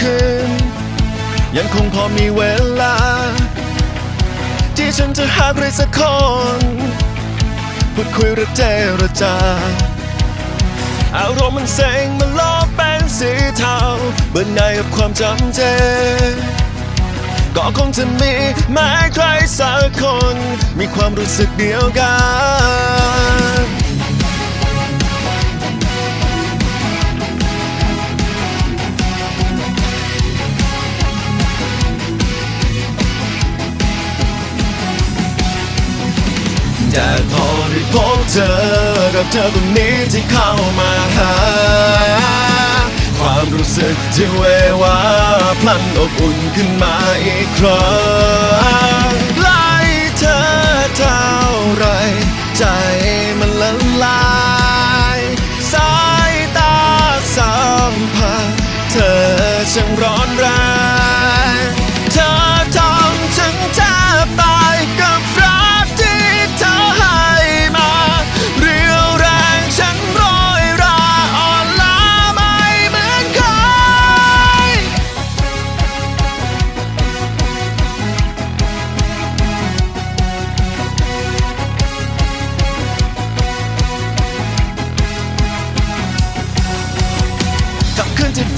คืน ยังคงพอมีเวลา ที่ฉันจะหาใครสักคนพูดคุยหรือเจรจา อารมณ์มันเซ็งมันลบเป็นสีเทาเบื่อหน่ายกับความจำเจ ก็คงจะมีแม้ใครสักคน มีความรู้สึกเดียวกัน แต่พอได้พบเธอ กับเธอคนนี้ที่เข้ามาหา ความรู้สึกที่เววาพลันอบอุ่นขึ้นมาอีกครั้งใกล้เธอเท่าไร ใจมันละลายสายตาสัมผัสเธอช่างร้อนแรง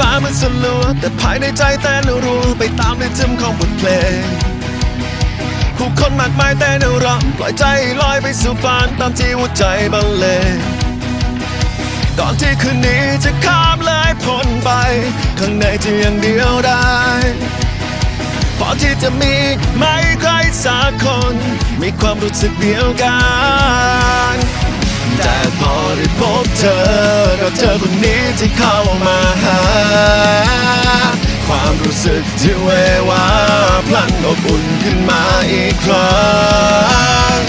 ฟ้ามันสลัว แต่ภายในใจแต่นรัวไปตามในทึมของบทเพลง ผู้คนมากมายแต่เนรำปล่อยใจลอยไปสู่ฝันตามที่หัวใจบรรเลงก่อนที่คืนนี้จะข้ามเลยพ้นไป ข้างในที่ยังเดียวได้พอที่จะมีไม่ใครสักคน มีความรู้สึกเดียวกันแต่พอได้พบเธอกับเธอคนนี้ที่เข้ามาหา ความรู้สึกที่เววาพลันอบอุ่นขึ้นมาอีกครั้ง